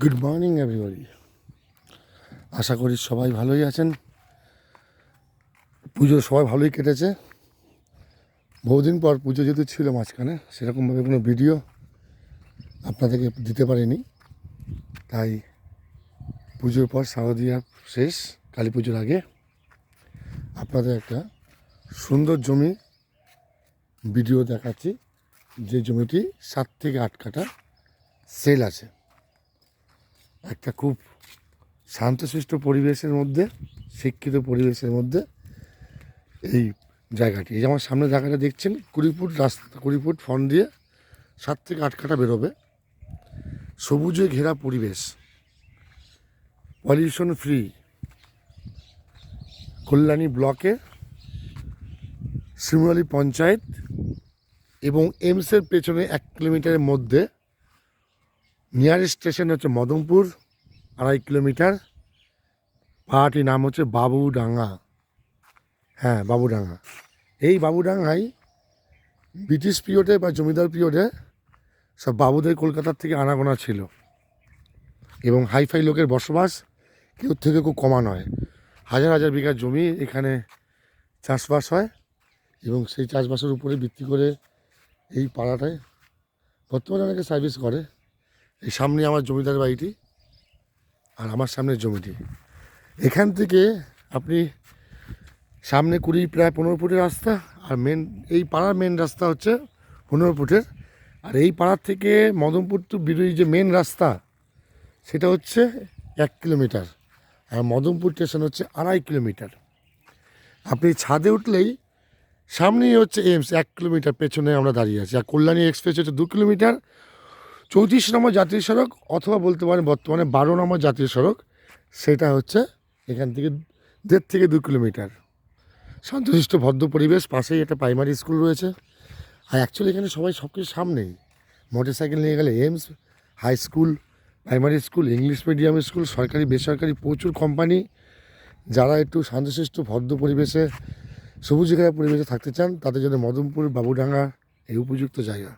Good morning everybody আশা করি সবাই ভালোই আছেন। পুজো সবাই ভালোই কেটেছে। বহুদিন পর পুজো যেহেতু ছিল মাঝখানে, সেরকমভাবে কোনো ভিডিও আপনাদেরকে দিতে পারিনি। তাই পুজোর পর শারদীয়া শেষ, কালী পুজোর আগে আপনাদের একটা সুন্দর জমি ভিডিও দেখাচ্ছি। যে জমিটি সাত থেকে আট কাঠা সেল আছে। একটা খুব শান্তশিষ্ট পরিবেশের মধ্যে, শিক্ষিত পরিবেশের মধ্যে এই জায়গাটি। এই যে আমার সামনে জায়গাটা দেখছেন, কুড়ি ফুট রাস্তা, কুড়ি ফুট ফন দিয়ে সাত থেকে আট কাঠা বেরোবে। সবুজে ঘেরা পরিবেশ। Pollution free. কল্যাণী ব্লকে শিমুরালি পঞ্চায়েত এবং এমসের পেছনে এক কিলোমিটারের মধ্যে নিয়ারেস্ট স্টেশন হচ্ছে মদমপুর আড়াই কিলোমিটার। পাহাড়টির নাম হচ্ছে বাবুডাঙ্গা। হ্যাঁ বাবুডাঙ্গা। এই বাবুডাঙ্গায় ব্রিটিশ পিরিয়ডে বা জমিদার পিরিয়ডে সব বাবুদের কলকাতার থেকে আনাগোনা ছিল। এবং হাইফাই লোকের বসবাস কেউ থেকে খুব কমা নয়। হাজার হাজার বিঘা জমি এখানে চাষবাস হয় এবং সেই চাষবাসের উপরে ভিত্তি করে এই পাড়াটায় বর্তমানে অনেকে সার্ভিস করে। এই সামনে আমার জমিদার বাড়িটি আর আমার সামনের জমিটি। এখান থেকে আপনি সামনে কুড়ি, প্রায় পনেরো ফুটের রাস্তা আর মেন এই পাড়ার মেন রাস্তা হচ্ছে পনেরো ফুটের। আর এই পাড়ার থেকে মদনপুর টু বিরুই যে মেন রাস্তা, সেটা হচ্ছে এক কিলোমিটার আর মদনপুর স্টেশন হচ্ছে আড়াই কিলোমিটার। আপনি ছাদে উঠলেই সামনেই হচ্ছে এমস এক কিলোমিটার পেছনে আমরা দাঁড়িয়ে আছি। আর কল্যাণী এক্সপ্রেস হচ্ছে দু কিলোমিটার চৌত্রিশ নম্বর জাতীয় সড়ক অথবা বলতে পারেন বর্তমানে বারো নম্বর জাতীয় সড়ক, সেটা হচ্ছে এখান থেকে দেড় থেকে দু কিলোমিটার। শান্তশিষ্ট ভদ্র পরিবেশ, পাশেই একটা প্রাইমারি স্কুল রয়েছে। আর অ্যাকচুয়ালি এখানে সবাই সব কিছু সামনেই। মোটর সাইকেল নিয়ে গেলে aims high school primary school English medium school সরকারি, বেসরকারি প্রচুর কোম্পানি যারা একটু শান্তশিষ্ট ভদ্র পরিবেশে, সবুজ পরিবেশে থাকতে চান, তাদের জন্য মদনপুর বাবুডাঙ্গা এই উপযুক্ত জায়গা।